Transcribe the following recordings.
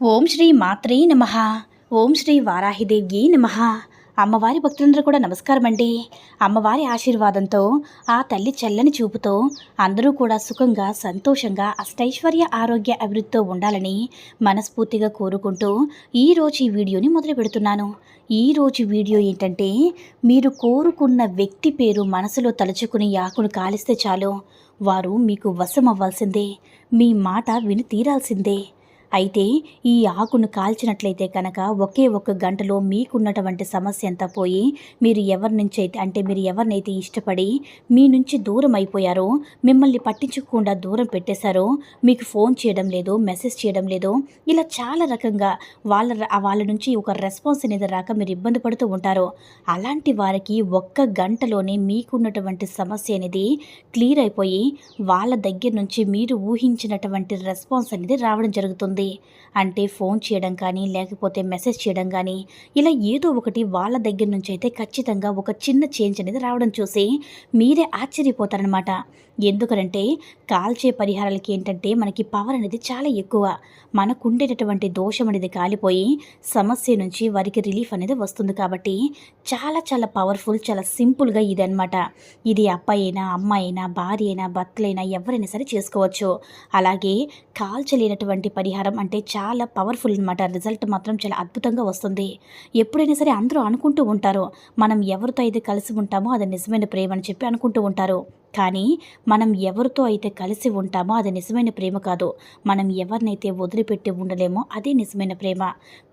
Om Shri మాత్రే నమ. ఓం శ్రీ వారాహిదేవ్యే నమ. అమ్మవారి భక్తులందరూ కూడా నమస్కారం అండి. అమ్మవారి ఆశీర్వాదంతో ఆ తల్లి చల్లని చూపుతో అందరూ కూడా సుఖంగా సంతోషంగా అష్టైశ్వర్య ఆరోగ్య అభివృద్ధితో ఉండాలని మనస్ఫూర్తిగా కోరుకుంటూ ఈరోజు ఈ వీడియోని మొదలు పెడుతున్నాను. ఈరోజు వీడియో ఏంటంటే మీరు కోరుకున్న వ్యక్తి పేరు మనసులో తలుచుకుని ఆకును కాలిస్తే చాలు. వారు మీకు వశం అవ్వాల్సిందే మీ మాట విని తీరాల్సిందే. అయితే ఈ ఆకును కాల్చినట్లయితే కనుక ఒకే ఒక్క గంటలో మీకున్నటువంటి సమస్య అంతా పోయి మీరు ఎవరి నుంచి అయితే అంటే మీరు ఎవరినైతే ఇష్టపడి మీ నుంచి దూరం అయిపోయారో మిమ్మల్ని పట్టించుకోకుండా దూరం పెట్టేశారో మీకు ఫోన్ చేయడం లేదు మెసేజ్ చేయడం లేదు ఇలా చాలా రకంగా వాళ్ళ వాళ్ళ నుంచి ఒక రెస్పాన్స్ అనేది రాక మీరు ఇబ్బంది పడుతూ ఉంటారు అలాంటి వారికి ఒక్క గంటలోనే మీకున్నటువంటి సమస్య అనేది క్లియర్ అయిపోయి వాళ్ళ దగ్గర నుంచి మీరు ఊహించినటువంటి రెస్పాన్స్ అనేది రావడం జరుగుతుంది. అంటే ఫోన్ చేయడం కానీ లేకపోతే మెసేజ్ చేయడం కానీ ఇలా ఏదో ఒకటి వాళ్ళ దగ్గర నుంచి అయితే ఖచ్చితంగా ఒక చిన్న చేంజ్ అనేది రావడం చూసి మీరే ఆశ్చర్యపోతారనమాట ఎందుకంటే కాల్చే పరిహారాలకి ఏంటంటే మనకి పవర్ అనేది చాలా ఎక్కువ. మనకు ఉండేటటువంటి దోషం అనేది కాలిపోయి సమస్య నుంచి వారికి రిలీఫ్ అనేది వస్తుంది కాబట్టి చాలా చాలా పవర్ఫుల్ చాలా సింపుల్గా ఇది అనమాట ఇది అబ్బాయి అయినా అమ్మాయి అయినా భార్య అయినా భర్తలైనా ఎవరైనా సరే చేసుకోవచ్చు. అలాగే కాల్చలేనటువంటి పరిహారం అంటే చాలా పవర్ఫుల్ అనమాట రిజల్ట్ మాత్రం చాలా అద్భుతంగా వస్తుంది. ఎప్పుడైనా సరే అందరూ అనుకుంటూ ఉంటారు. మనం ఎవరితో అయితే కలిసి ఉంటామో అది నిజమైన ప్రేమ అని చెప్పి అనుకుంటూ ఉంటారు. కానీ మనం ఎవరితో అయితే కలిసి ఉంటామో అది నిజమైన ప్రేమ కాదు. మనం ఎవరినైతే వదిలిపెట్టి ఉండలేమో అదే నిజమైన ప్రేమ.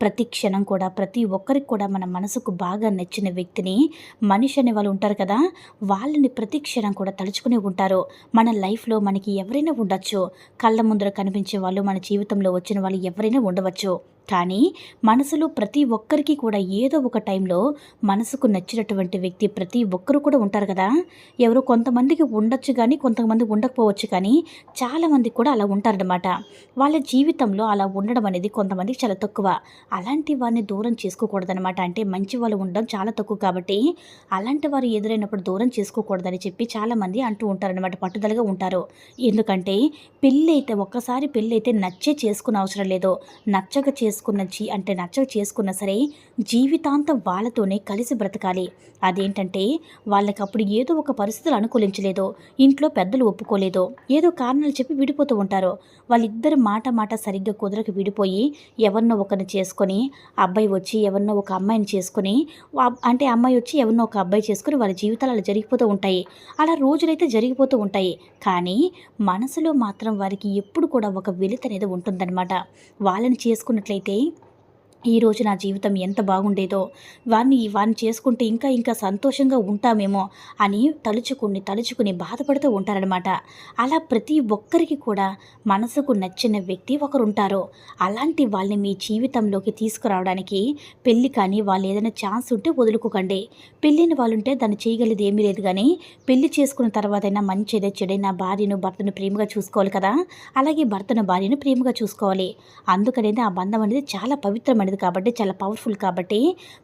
ప్రతి క్షణం కూడా ప్రతి ఒక్కరికి కూడా మన మనసుకు బాగా నచ్చిన వ్యక్తిని మనిషి అనే వాళ్ళు ఉంటారు కదా వాళ్ళని ప్రతి క్షణం కూడా తలుచుకుని ఉంటారు. మన లైఫ్లో మనకి ఎవరైనా ఉండొచ్చు. కళ్ళ ముందర కనిపించే వాళ్ళు మన జీవితంలో వచ్చిన వాళ్ళు ఎవరైనా ఉండవచ్చు. కానీ మనసులో ప్రతి ఒక్కరికి కూడా ఏదో ఒక టైంలో మనసుకు నచ్చినటువంటి వ్యక్తి ప్రతి ఒక్కరు కూడా ఉంటారు కదా. ఎవరు కొంతమందికి ఉండొచ్చు కానీ కొంతమంది ఉండకపోవచ్చు కానీ చాలామంది కూడా అలా ఉంటారనమాట వాళ్ళ జీవితంలో అలా ఉండడం అనేది కొంతమందికి చాలా తక్కువ. అలాంటి వారిని దూరం చేసుకోకూడదనమాట అంటే మంచి వాళ్ళు ఉండడం చాలా తక్కువ కాబట్టి అలాంటి వారు ఎదురైనప్పుడు దూరం చేసుకోకూడదని చెప్పి చాలామంది అంటూ ఉంటారనమాట పట్టుదలగా ఉంటారు. ఎందుకంటే పెళ్ళి అయితే ఒక్కసారి పెళ్ళి అయితే నచ్చే చేసుకునే అవసరం లేదు. నచ్చక చేసుకున్న జీ అంటే నచ్చక చేసుకున్నా సరే జీవితాంతం వాళ్ళతోనే కలిసి బ్రతకాలి. అదేంటంటే వాళ్ళకి అప్పుడు ఏదో ఒక పరిస్థితులు అనుకూలించలేదో ఇంట్లో పెద్దలు ఒప్పుకోలేదో ఏదో కారణాలు చెప్పి విడిపోతూ ఉంటారు వాళ్ళిద్దరు మాట మాట సరిగ్గా కుదరకు విడిపోయి ఎవరినో ఒకరిని చేసుకొని అబ్బాయి వచ్చి ఎవరినో ఒక అమ్మాయిని చేసుకొని అంటే అమ్మాయి వచ్చి ఎవరినో ఒక అబ్బాయి చేసుకొని వాళ్ళ జీవితాలు అలా జరిగిపోతూ ఉంటాయి. అలా రోజులైతే జరిగిపోతూ ఉంటాయి. కానీ మనసులో మాత్రం వారికి ఎప్పుడు కూడా ఒక వెలితి అనేది ఉంటుందన్నమాట. వాళ్ళని చేసుకున్నట్లయితే ఈ రోజు నా జీవితం ఎంత బాగుండేదో వారిని వారిని చేసుకుంటే ఇంకా ఇంకా సంతోషంగా ఉంటామేమో అని తలుచుకుని తలుచుకుని బాధపడుతూ ఉంటారనమాట అలా ప్రతి ఒక్కరికి కూడా మనసుకు నచ్చిన వ్యక్తి ఒకరు ఉంటారు అలాంటి వాళ్ళని మీ జీవితంలోకి తీసుకురావడానికి పెళ్ళి కానీ వాళ్ళు ఏదైనా ఛాన్స్ ఉంటే వదులుకోకండి. పెళ్ళిన వాళ్ళుంటే దాన్ని చేయగలిగేది ఏమీ లేదు కానీ పెళ్ళి చేసుకున్న తర్వాతైనా మంచిదే చెడైనా భార్యను భర్తను ప్రేమగా చూసుకోవాలి కదా? అలాగే భర్తను భార్యను ప్రేమగా చూసుకోవాలి. అందుకనేది ఆ బంధం అనేది చాలా పవిత్రమైనది కాబట్టి చాలా పవర్ఫుల్ కాబట్టి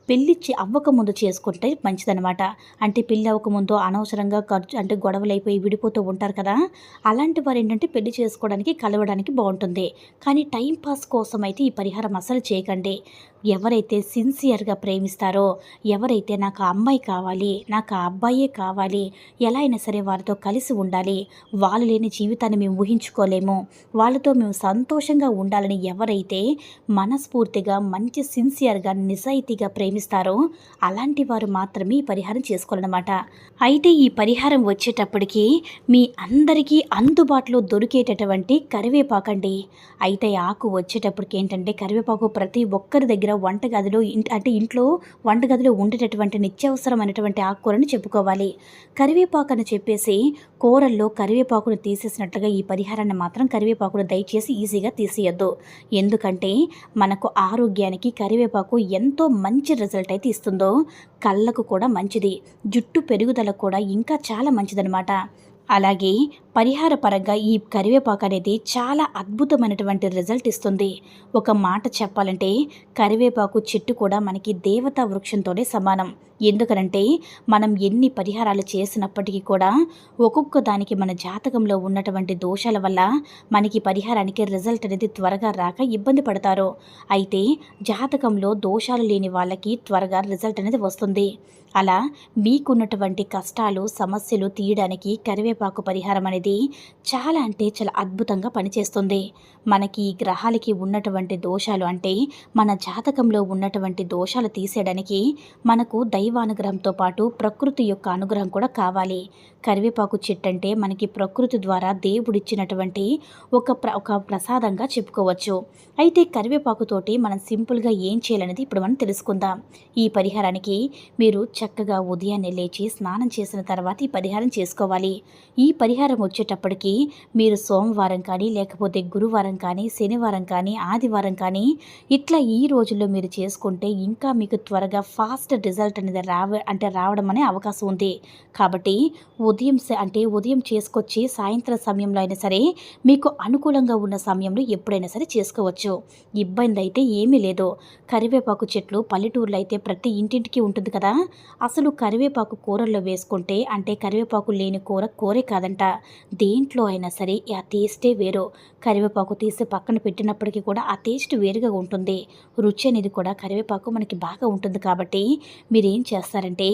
పెళ్ళి అవ్వకముందు చేసుకుంటే మంచిదనమాట అంటే పెళ్ళి అవ్వకముందు అనవసరంగా ఖర్చు అంటే గొడవలు అయిపోయి విడిపోతూ ఉంటారు కదా అలాంటి వారు ఏంటంటే పెళ్ళి చేసుకోవడానికి కలవడానికి బాగుంటుంది. కానీ టైం పాస్ కోసం అయితే ఈ పరిహారం అసలు చేయకండి. ఎవరైతే సిన్సియర్గా ప్రేమిస్తారో ఎవరైతే నాకు ఆ అమ్మాయి కావాలి నాకు ఆ అబ్బాయే కావాలి ఎలా అయినా సరే వారితో కలిసి ఉండాలి వాళ్ళు లేని జీవితాన్ని మేము ఊహించుకోలేము వాళ్ళతో మేము సంతోషంగా ఉండాలని ఎవరైతే మనస్ఫూర్తిగా మంచి సిన్సియర్గా నిజాయితీగా ప్రేమిస్తారో అలాంటి వారు మాత్రమే ఈ పరిహారం చేసుకోవాలన్నమాట. అయితే ఈ పరిహారం వచ్చేటప్పటికి మీ అందరికీ అందుబాటులో దొరికేటటువంటి కరివేపాకండి. అయితే ఆకు వచ్చేటప్పటికి ఏంటంటే కరివేపాకు ప్రతి ఒక్కరి దగ్గర వంటగదిలో అంటే ఇంట్లో వంటగదిలో ఉండేటటువంటి నిత్యావసరమైనటువంటి ఆకుకూరని చెప్పుకోవాలి. కరివేపాకు అని చెప్పేసి కూరల్లో కరివేపాకును తీసేసినట్లుగా ఈ పరిహారాన్ని మాత్రం కరివేపాకును దయచేసి ఈజీగా తీసేయొద్దు. ఎందుకంటే మనకు ఆరోగ్యానికి కరివేపాకు ఎంతో మంచి రిజల్ట్ అయితే ఇస్తుందో కళ్ళకు కూడా మంచిది. జుట్టు పెరుగుదలకు కూడా ఇంకా చాలా మంచిదనమాట అలాగే పరిహార పరంగా ఈ కరివేపాకు అనేది చాలా అద్భుతమైనటువంటి రిజల్ట్ ఇస్తుంది. ఒక మాట చెప్పాలంటే కరివేపాకు చెట్టు కూడా మనకి దేవతా వృక్షంతోనే సమానం. ఎందుకనంటే మనం ఎన్ని పరిహారాలు చేసినప్పటికీ కూడా ఒక్కొక్క దానికి మన జాతకంలో ఉన్నటువంటి దోషాల వల్ల మనకి పరిహారానికి రిజల్ట్ అనేది త్వరగా రాక ఇబ్బంది పడతారు. అయితే జాతకంలో దోషాలు లేని వాళ్ళకి త్వరగా రిజల్ట్ అనేది వస్తుంది. అలా మీకున్నటువంటి కష్టాలు సమస్యలు తీయడానికి కరివేపాకు పరిహారం అనేది చాలా అంటే చాలా అద్భుతంగా పనిచేస్తుంది. మనకి ఈ గ్రహాలకి ఉన్నటువంటి దోషాలు అంటే మన జాతకంలో ఉన్నటువంటి దోషాలు తీసేయడానికి మనకు దైవానుగ్రహంతో పాటు ప్రకృతి యొక్క అనుగ్రహం కూడా కావాలి. కరివేపాకు చెట్టు అంటే మనకి ప్రకృతి ద్వారా దేవుడిచ్చినటువంటి ఒక ప్ర ఒక ప్రసాదంగా చెప్పుకోవచ్చు. అయితే కరివేపాకుతోటి మనం సింపుల్గా ఏం చేయాలనేది ఇప్పుడు మనం తెలుసుకుందాం. ఈ పరిహారానికి మీరు చక్కగా ఉదయాన్నే లేచి స్నానం చేసిన తర్వాత ఈ పరిహారం చేసుకోవాలి. ఈ పరిహారం వచ్చేటప్పటికి మీరు సోమవారం కానీ లేకపోతే గురువారం కానీ శనివారం కానీ ఆదివారం కానీ ఇట్లా ఈ రోజుల్లో మీరు చేసుకుంటే ఇంకా మీకు త్వరగా ఫాస్ట్ రిజల్ట్ అనేది రావ అంటే రావడం అనే అవకాశం ఉంది. కాబట్టి ఉదయం అంటే ఉదయం చేసుకొచ్చి సాయంత్రం సమయంలో అయినా సరే మీకు అనుకూలంగా ఉన్న సమయంలో ఎప్పుడైనా సరే చేసుకోవచ్చు. ఇబ్బంది అయితే ఏమీ లేదు. కరివేపాకు చెట్లు పల్లెటూరులో అయితే ప్రతి ఇంటింటికి ఉంటుంది కదా. అసలు కరివేపాకు కూరల్లో వేసుకుంటే అంటే కరివేపాకు లేని కూర కూరే కాదంట. దేంట్లో అయినా సరే ఆ టేస్టే వేరు. కరివేపాకు తీసి పక్కన పెట్టినప్పటికీ కూడా ఆ టేస్ట్ వేరుగా ఉంటుంది. రుచి అనేది కూడా కరివేపాకు మనకి బాగా ఉంటుంది కాబట్టి మీరు ఏం చేస్తారంటే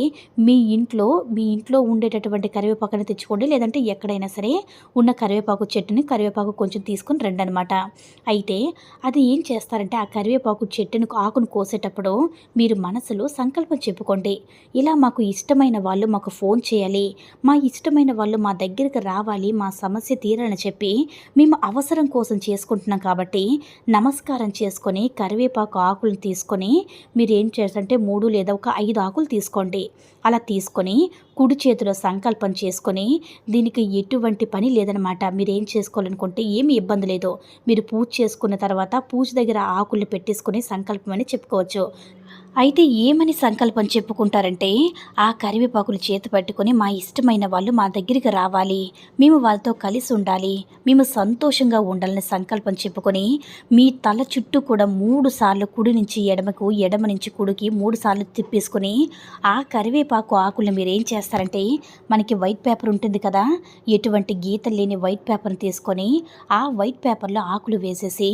మీ ఇంట్లో మీ ఇంట్లో ఉండేటటువంటి కరివేపాకుని తెచ్చుకోండి. లేదంటే ఎక్కడైనా సరే ఉన్న కరివేపాకు చెట్టుని కరివేపాకు కొంచెం తీసుకుని రండి అనమాట అయితే అది ఏం చేస్తారంటే ఆ కరివేపాకు చెట్టును ఆకును కోసేటప్పుడు మీరు మనసులో సంకల్పం చెప్పుకోండి. ఇలా మాకు ఇష్టమైన వాళ్ళు మాకు ఫోన్ చేయాలి. మా ఇష్టమైన వాళ్ళు మా దగ్గరికి రావాలి మా సమస్య తీరాలని చెప్పి మేము అవసరం కోసం చేసుకుంటున్నాం కాబట్టి నమస్కారం చేసుకొని కరివేపాకు ఆకులను తీసుకొని మీరు ఏం చేస్తారంటే మూడు లేదా ఒక ఐదు ఆకులు తీసుకోండి. అలా తీసుకొని కుడి చేతిలో సంకల్పం చేసుకొని దీనికి ఎటువంటి పని లేదనమాట మీరు ఏం చేసుకోవాలనుకుంటే ఏమి ఇబ్బంది లేదు. మీరు పూజ చేసుకున్న తర్వాత పూజ దగ్గర ఆకులు పెట్టేసుకొని సంకల్పం అని చెప్పుకోవచ్చు. అయితే ఏమని సంకల్పం చెప్పుకుంటారంటే ఆ కరివేపాకులు చేతి పట్టుకొని మా ఇష్టమైన వాళ్ళు మా దగ్గరికి రావాలి. మేము వాళ్ళతో కలిసి ఉండాలి. మేము సంతోషంగా ఉండాలని సంకల్పం చెప్పుకొని మీ తల చుట్టూ కూడా మూడు సార్లు కుడి నుంచి ఎడమకు ఎడమ నుంచి కుడికి మూడు సార్లు తిప్పేసుకొని ఆ కరివేపాకు ఆకులు మీరు ఏం చేస్తారంటే మనకి వైట్ పేపర్ ఉంటుంది కదా. ఎటువంటి గీతలు లేని వైట్ పేపర్ని తీసుకొని ఆ వైట్ పేపర్లో ఆకులు వేసేసి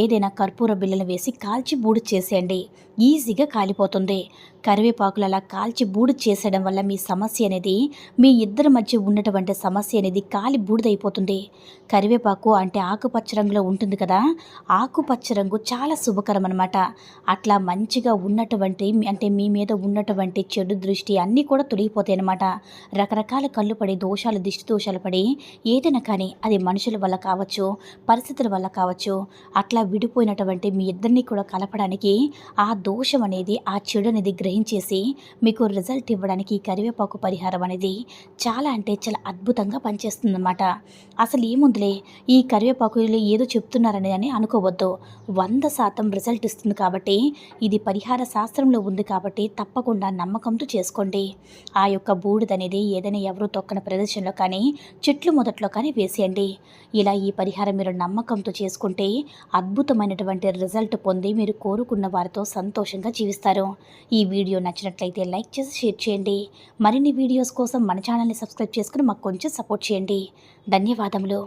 ఏదైనా కర్పూర బిళ్ళలు వేసి కాల్చి బూడి చేసేయండి. ఈజీగా కాలిపోతుంది. కరివేపాకులు అలా కాల్చి బూడి చేసేయడం వల్ల మీ సమస్య అనేది మీ ఇద్దరి మధ్య ఉన్నటువంటి సమస్య అనేది కాలి బూడిదైపోతుంది. కరివేపాకు అంటే ఆకుపచ్చ రంగులో ఉంటుంది కదా. ఆకుపచ్చ రంగు చాలా శుభకరం అనమాట అట్లా మంచిగా ఉన్నటువంటి అంటే మీ మీద ఉన్నటువంటి చెడు దృష్టి అన్నీ కూడా తొలగిపోతాయి అనమాట రకరకాల కళ్ళు పడి దోషాలు దిష్టి దోషాలు పడి ఏదైనా కానీ అది మనుషుల వల్ల కావచ్చు పరిస్థితుల వల్ల కావచ్చు అట్లా విడిపోయినటువంటి మీ ఇద్దరిని కూడా కలపడానికి ఆ దోషం అనేది ఆ చెడు అనేది గ్రహించేసి మీకు రిజల్ట్ ఇవ్వడానికి కరివేపాకు పరిహారం అనేది చాలా అంటే చాలా అద్భుతంగా పనిచేస్తుందన్నమాట. అసలు ఏముందిలే ఈ కరివేపాకులు ఏదో చెప్తున్నారని అని అనుకోవద్దు. వంద శాతం రిజల్ట్ ఇస్తుంది కాబట్టి ఇది పరిహార శాస్త్రంలో ఉంది కాబట్టి తప్పకుండా నమ్మకంతో చేసుకోండి. ఆ యొక్క బూడిద అనేది ఏదైనా ఎవరు తొక్కని ప్రదేశంలో కానీ చెట్లు మొదట్లో కానీ వేసేయండి. ఇలా ఈ పరిహారం మీరు నమ్మకంతో చేసుకుంటే అద్భుతమైనటువంటి రిజల్ట్ పొంది మీరు కోరుకున్న వారితో సంతోషంగా జీవిస్తారు. ఈ వీడియో నచ్చినట్లయితే లైక్ చేసి షేర్ చేయండి. మరిన్ని వీడియోస్ కోసం మన ఛానల్ని సబ్స్క్రైబ్ చేసుకుని మాకు కొంచెం సపోర్ట్ చేయండి. ధన్యవాదములు.